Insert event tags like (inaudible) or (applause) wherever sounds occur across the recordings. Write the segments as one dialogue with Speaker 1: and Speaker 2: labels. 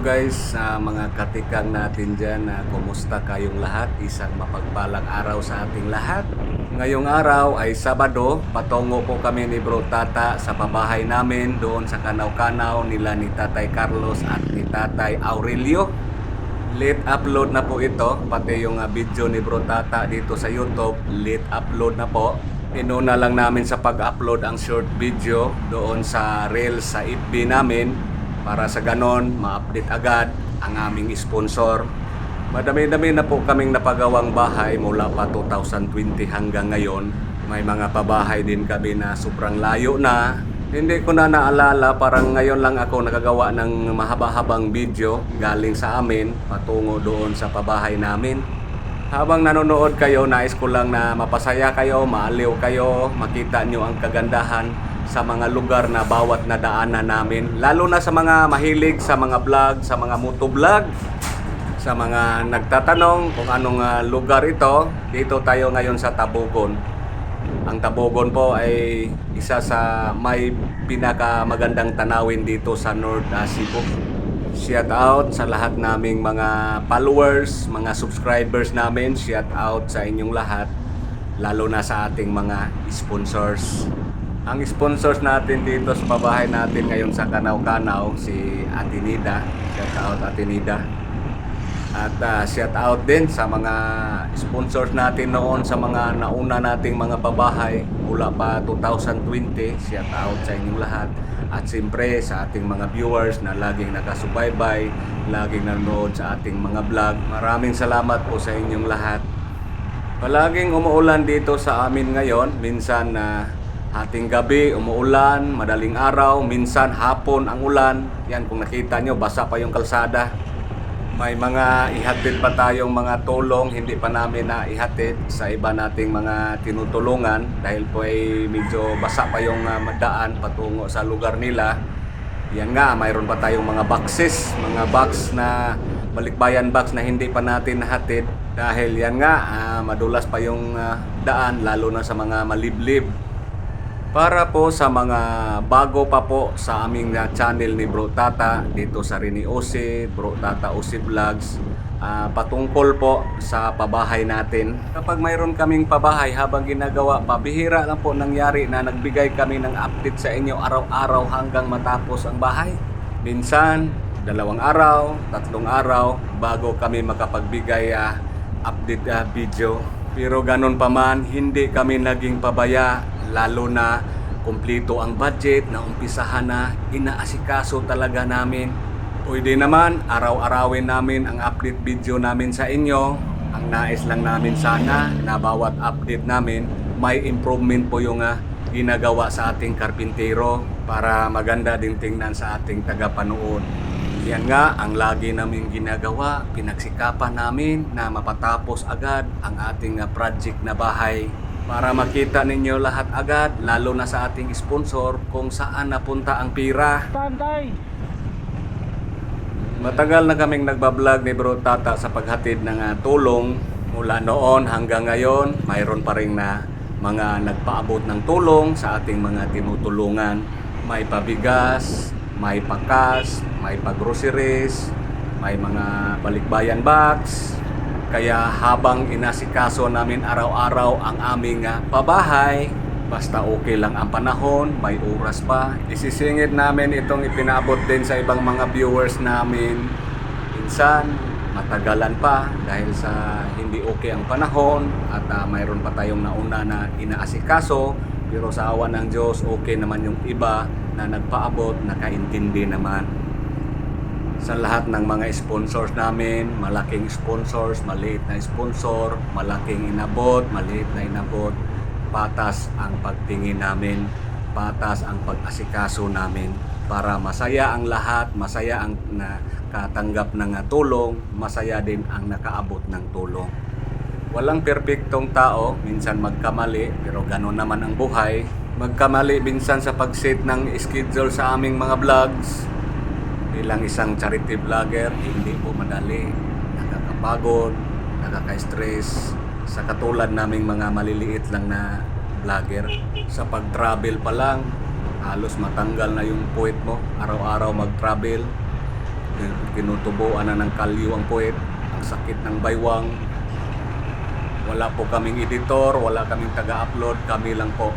Speaker 1: Guys, sa mga katikang natin dyan, na kumusta kayong lahat? Isang mapagpalang araw sa ating lahat. Ngayong araw ay Sabado, patungo po kami ni Bro Tata sa pabahay namin doon sa Kanaw-Kanaw nila ni Tatay Carlos at ni Tatay Aurelio. Late upload na po ito, pati yung ah, video ni Bro Tata dito sa YouTube, late upload na po. Inuna lang namin sa pag-upload ang short video doon sa Reels sa FB namin para sa ganon ma-update agad ang aming sponsor. Madami-dami na po kaming napagawang bahay mula pa 2020 hanggang ngayon. May mga pabahay din kami na sobrang layo na. Hindi ko na naalala, parang ngayon lang ako nakagawa ng mahaba-habang video galing sa amin patungo doon sa pabahay namin. Habang nanonood kayo, nais ko lang na mapasaya kayo, maaliw kayo, makita nyo ang kagandahan sa mga lugar na bawat nadaanan namin. Lalo na sa mga mahilig sa mga vlog, sa mga motovlog, sa mga nagtatanong kung anong ah, lugar ito, dito tayo ngayon sa Tabugon. Ang Tabugon po ay isa sa may pinakamagandang tanawin dito sa North ah, Cebu. Shout out sa lahat naming mga followers, mga subscribers namin. Shout out sa inyong lahat, lalo na sa ating mga sponsors. Ang sponsors natin dito sa pabahay natin ngayon sa Kanaw-Kanaw, si Atinida. Shout out Atinida. At uh, shout out din sa mga sponsors natin noon sa mga nauna nating mga pabahay mula pa 2020. Shout out sa inyong lahat. At siyempre sa ating mga viewers na laging nakasubaybay, laging nanonood sa ating mga vlog. Maraming salamat po sa inyong lahat. Palaging umuulan dito sa amin ngayon. Minsan na hating gabi umuulan, madaling araw, minsan hapon ang ulan. Yan kung nakita nyo, basa pa yung kalsada. May mga ihatid pa tayong mga tulong, hindi pa namin na ihatid sa iba nating mga tinutulungan dahil po ay medyo basa pa yung uh, daan patungo sa lugar nila. Yan nga, mayroon pa tayong mga boxes, mga box na balikbayan box na hindi pa natin nahatid dahil yan nga, ah, madulas pa yung ah, daan lalo na sa mga maliblib. Para po sa mga bago pa po sa aming uh, channel ni Bro Tata dito sa Rini Ose, Bro Tata Ose Vlogs, ah, patungkol po sa pabahay natin. Kapag mayroon kaming pabahay habang ginagawa, pabihira lang po nangyari na nagbigay kami ng update sa inyo araw-araw hanggang matapos ang bahay. Minsan, dalawang araw, tatlong araw bago kami makapagbigay ah, update ah, video. Pero ganun pa man, hindi kami naging pabaya lalo na kumpleto ang budget na umpisahan na inaasikaso talaga namin. Pwede naman araw-arawin namin ang update video namin sa inyo. Ang nais lang namin sana na bawat update namin may improvement po yung ah, ginagawa sa ating karpintero para maganda din tingnan sa ating tagapanood. Yan nga ang lagi namin ginagawa, pinagsikapan namin na mapatapos agad ang ating ah, project na bahay para makita ninyo lahat agad, lalo na sa ating sponsor, kung saan napunta ang pira.
Speaker 2: Tantay!
Speaker 1: Matagal na kaming nagbablog ni Bro Tata sa paghatid ng ah, tulong mula noon hanggang ngayon. Mayroon pa rin na mga nagpaabot ng tulong sa ating mga tinutulungan. May pabigas, may pakas, may pag-groceries, may mga balikbayan box. Kaya habang inasikaso namin araw-araw ang aming ah, pabahay, basta okay lang ang panahon, may oras pa, isisingit namin itong ipinabot din sa ibang mga viewers namin. Minsan, matagalan pa dahil sa hindi okay ang panahon at ah, mayroon pa tayong nauna na inaasikaso pero sa awa ng Diyos okay naman yung iba na nagpaabot nakaintindi naman sa lahat ng mga sponsors namin, malaking sponsors, maliit na sponsor, malaking inabot, maliit na inabot, patas ang pagtingin namin, patas ang pag-asikaso namin para masaya ang lahat, masaya ang nakatanggap ng tulong, masaya din ang nakaabot ng tulong. Walang perpektong tao, minsan magkamali, pero gano'n naman ang buhay. Magkamali minsan sa pag-set ng schedule sa aming mga vlogs, bilang isang charity vlogger, hindi po madali. Nakakapagod, nakaka-stress. Sa katulad naming mga maliliit lang na vlogger. Sa pag-travel pa lang, halos matanggal na yung puwet mo. Araw-araw mag-travel. Tinutubuan na ng kalyo ang puwet. Ang sakit ng baywang. Wala po kaming editor, wala kaming taga-upload. Kami lang po.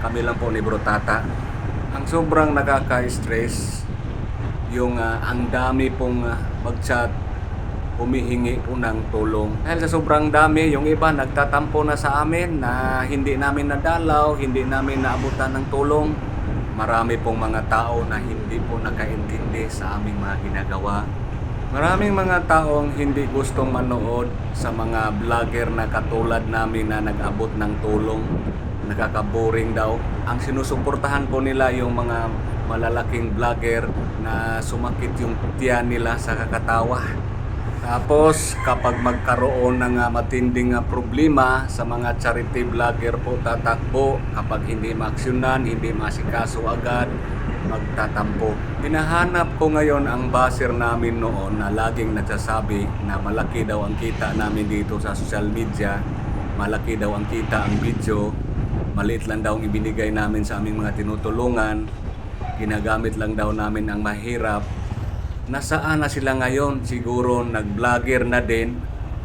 Speaker 1: Kami lang po ni Bro Tata. Ang sobrang nakaka-stress yung ah, ang dami pong ah, mag-chat humihingi po ng tulong. Dahil sa sobrang dami, yung iba nagtatampo na sa amin na hindi namin nadalaw, hindi namin naabutan ng tulong. Marami pong mga tao na hindi po nakaintindi sa aming mga ginagawa. Maraming mga taong hindi gustong manood sa mga vlogger na katulad namin na nag-abot ng tulong. Nakaka-boring daw. Ang sinusuportahan po nila yung mga malalaking vlogger na sumakit yung tiyan nila sa kakatawa. Tapos kapag magkaroon ng ah, matinding ah, problema sa mga charity vlogger po tatakbo kapag hindi maaksyonan, hindi masikaso agad, magtatampo. Hinahanap ko ngayon ang baser namin noon na laging nagsasabi na malaki daw ang kita namin dito sa social media, malaki daw ang kita ang video, maliit lang daw ang ibinigay namin sa aming mga tinutulungan, ginagamit lang daw namin ang mahirap, nasaan na sila ngayon? Siguro nag-vlogger na din.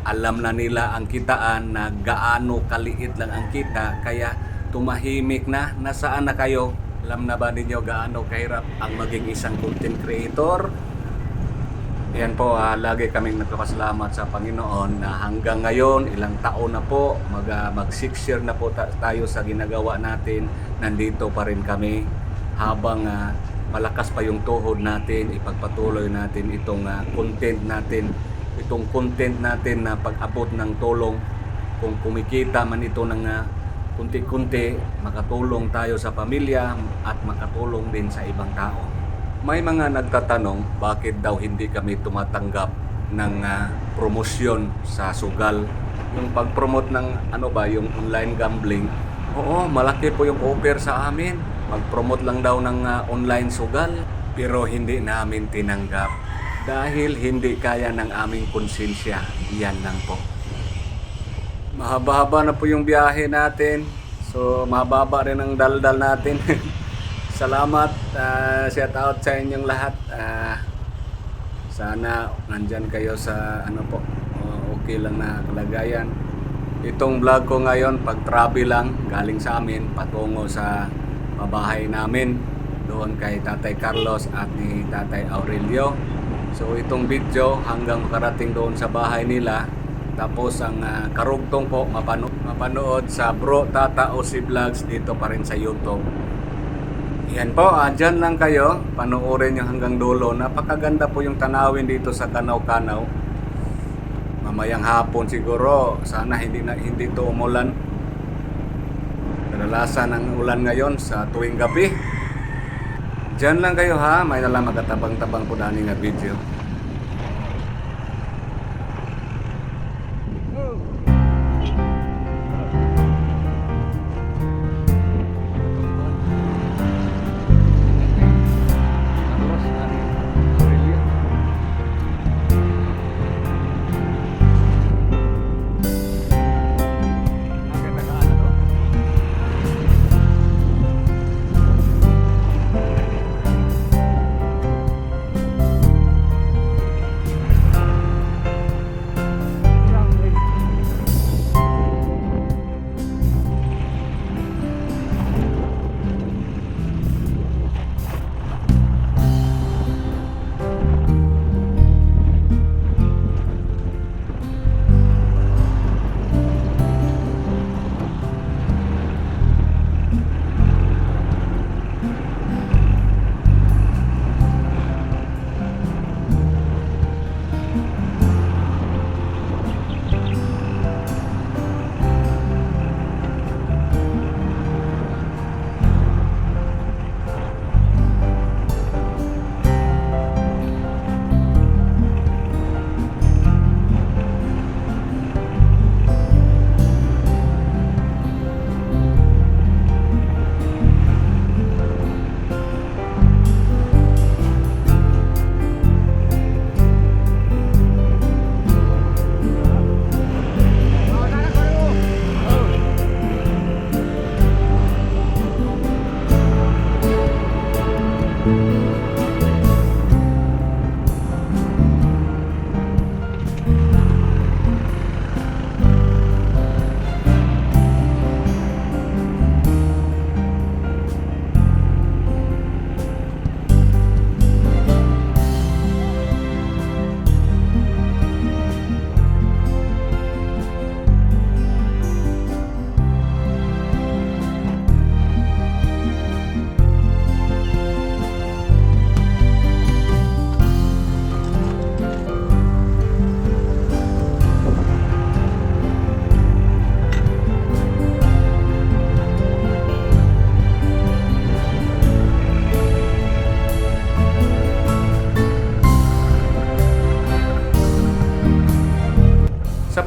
Speaker 1: Alam na nila ang kitaan na gaano kaliit lang ang kita. Kaya tumahimik na. Nasaan na kayo? Alam na ba ninyo gaano kahirap ang maging isang content creator? Yan po, ah, lagi kaming nagpapasalamat sa Panginoon na hanggang ngayon, ilang taon na po, mag, ah, mag six year na po ta- tayo sa ginagawa natin, nandito pa rin kami habang ah, malakas pa yung tuhod natin, ipagpatuloy natin itong ah, content natin, itong content natin na pag-abot ng tulong. Kung kumikita man ito ng ah, kunti-kunti, makatulong tayo sa pamilya at makatulong din sa ibang tao. May mga nagtatanong bakit daw hindi kami tumatanggap ng ah, promosyon sa sugal. Yung pag-promote ng ano ba, yung online gambling, oo, malaki po yung offer sa amin. Mag-promote lang daw ng ah, online sugal. Pero hindi namin tinanggap dahil hindi kaya ng aming konsensya. Yan lang po. Mahaba-haba na po yung biyahe natin. So, mahaba rin ang daldal natin. (laughs) Salamat. ah, shout out sa inyong lahat. Ah, sana nandyan kayo sa ano po, oh, okay lang na kalagayan. Itong vlog ko ngayon, pag travel lang, galing sa amin, patungo sa pabahay namin, doon kay Tatay Carlos at ni Tatay Aurelio. So itong video hanggang makarating doon sa bahay nila. Tapos ang ah, karugtong po mapano- mapanood sa Bro Tata Osi Vlogs dito pa rin sa YouTube. Yan po, ah, dyan lang kayo. Panoorin nyo hanggang dulo. Napakaganda po yung tanawin dito sa Kanaw-Kanaw. Mamayang hapon siguro, sana hindi na hindi to umulan. Kadalasan ng ulan ngayon sa tuwing gabi. Dyan lang kayo ha, may nalang magatabang-tabang po dani nga video.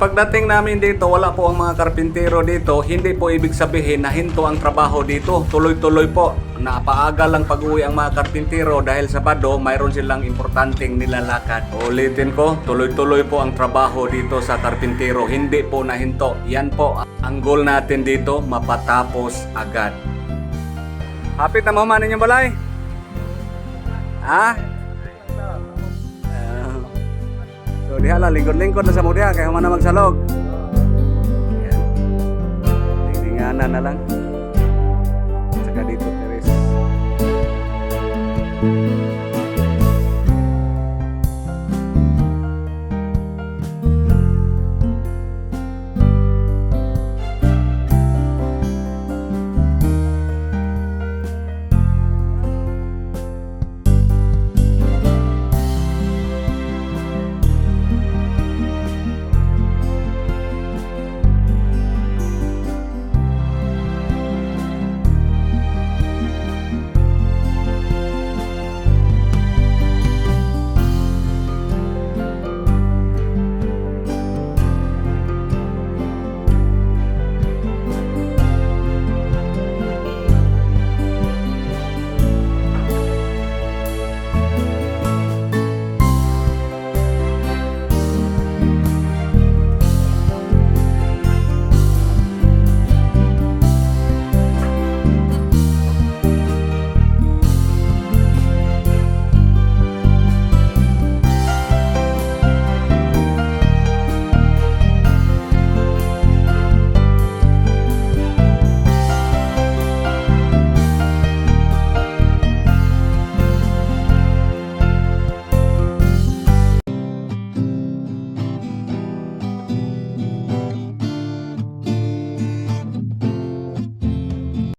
Speaker 1: Pagdating namin dito, wala po ang mga karpintero dito. Hindi po ibig sabihin na hinto ang trabaho dito. Tuloy-tuloy po. Napaaga lang pag-uwi ang mga karpintero dahil Sabado, mayroon silang importanteng nilalakad. Ulitin ko, tuloy-tuloy po ang trabaho dito sa karpintero. Hindi po nahinto. Yan po, ang goal natin dito, mapatapos agad. Hapit na mo man inyong balay? Ha? Ah. Diha la lingkod-lingkod na sa mo diha kay human magsalog. Yan. Tinglinganan na lang. Saka dito Teres.